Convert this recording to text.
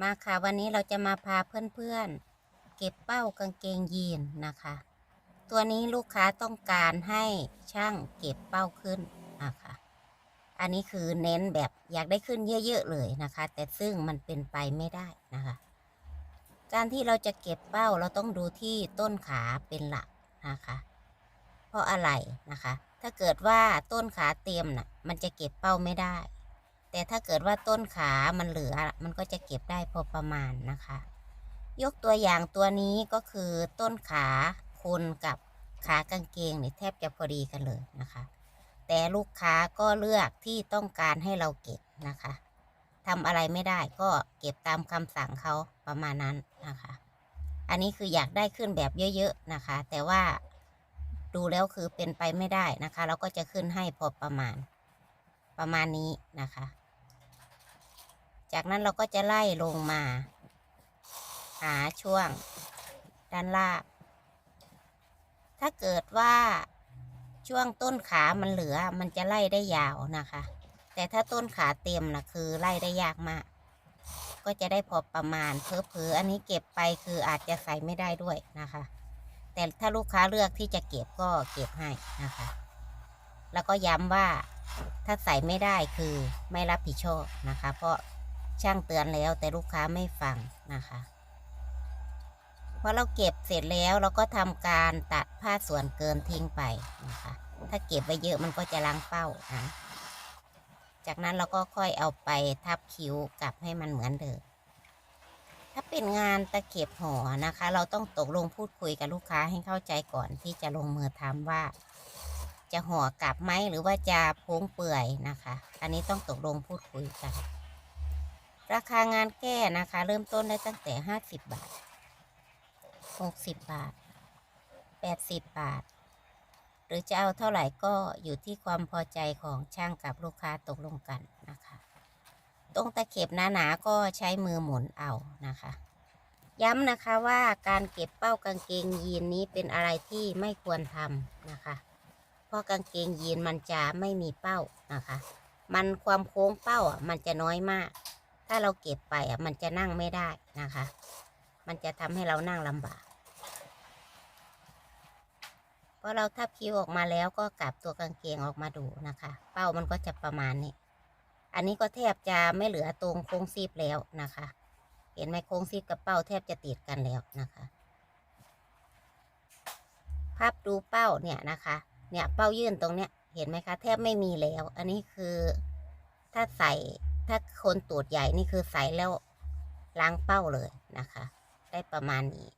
มาค่ะ วันนี้เราจะมาพาเพื่อนๆ เก็บเป้ากางเกงยีนนะคะ ตัวนี้ลูกค้าต้องการให้ช่างเก็บเป้าขึ้นนะคะอันนี้คือเน้นแบบอยากได้ขึ้นเยอะๆเลยนะคะ แต่ซึ่งมันเป็นไปไม่ได้นะคะ การที่เราจะเก็บเป้าเราต้องดูที่ต้นขาเป็นหลักนะคะ เพราะอะไรนะคะ ถ้าเกิดว่าต้นขาเต็มน่ะมันจะเก็บเป้าไม่ได้ แต่ถ้าเกิดว่าต้นขามันเหลือมันก็จะเก็บได้พอประมาณนะคะ ยกตัวอย่างตัวนี้ก็คือต้นขาคนกับขากางเกงเนี่ยแทบจะพอดีกันเลยนะคะ แต่ลูกค้าก็เลือกที่ต้องการให้เราเก็บนะคะทำอะไรไม่ได้ก็เก็บตามคำสั่งเขาประมาณนั้นนะคะ อันนี้คืออยากได้ขึ้นแบบเยอะๆนะคะ แต่ว่าดูแล้วคือเป็นไปไม่ได้นะคะ เราก็จะขึ้นให้พอประมาณประมาณนี้นะคะ จากนั้นเราก็จะไล่ลงมา หาช่วงด้านล่าง ถ้าเกิดว่าช่วงต้นขามันเหลือมันจะไล่ได้ยาวนะคะ แต่ถ้าต้นขาเต็มนะคือไล่ได้ยากมาก ก็จะได้พอประมาณเพอๆอันนี้เก็บไปคืออาจจะใส่ไม่ได้ด้วยนะคะ แต่ถ้าลูกค้าเลือกที่จะเก็บก็เก็บให้นะคะ แล้วก็ย้ำว่าถ้าใส่ไม่ได้คือไม่รับผิดชอบนะคะ เพราะ ช่างเตือนแล้วแต่ลูกค้าไม่ฟังนะคะพอเราเก็บเสร็จแล้วเราก็ทำการตัดผ้าส่วนเกินทิ้งไปนะคะ ถ้าเก็บไว้เยอะมันก็จะล้างเป้านะจากนั้นเราก็ค่อยเอาไปทับคิ้วกลับให้มันเหมือนเดิม ถ้าเป็นงานตะเข็บห่อนะคะ เราต้องตกลงพูดคุยกับลูกค้าให้เข้าใจก่อนที่จะลงมือทำว่า จะห่อกลับไหมหรือว่าจะโพ้งเปื่อยนะคะ อันนี้ต้องตกลงพูดคุยกัน ราคางานแก้นะคะ เริ่มต้นได้ตั้งแต่ห้าสิบบาทหกสิบบาทแปดสิบบาท หรือจะเอาเท่าไหร่ก็อยู่ที่ความพอใจของช่างกับลูกค้าตกลงกันนะคะ ตรงตะเข็บหนาๆก็ใช้มือหมุนเอานะคะ ย้ำนะคะว่าการเก็บเป้ากางเกงยีนนี้เป็นอะไรที่ไม่ควรทำนะคะ เพราะกางเกงยีนมันจะไม่มีเป้านะคะ มันความโค้งเป้าอะมันจะน้อยมาก ถ้าเราเก็บไปอะมันจะนั่งไม่ได้นะคะ มันจะทำให้เรานั่งลำบากพอเราทับคิ้วออกมาแล้วก็กลับตัวกางเกงออกมาดูนะคะ เป้ามันก็จะประมาณนี้ อันนี้ก็แทบจะไม่เหลือตรงโค้งซีบแล้วนะคะ เห็นไหมโค้งซีบกับเป้าแทบจะติดกันแล้วนะคะภาพดูเป้าเนี่ยนะคะ เนี่ยเป้ายื่นตรงเนี้ยเห็นไหมคะ แทบไม่มีแล้ว อันนี้คือถ้าใส่ ถ้าคนตูดใหญ่นี่คือใส่แล้วล้างเป้าเลยนะคะ ได้ประมาณนี้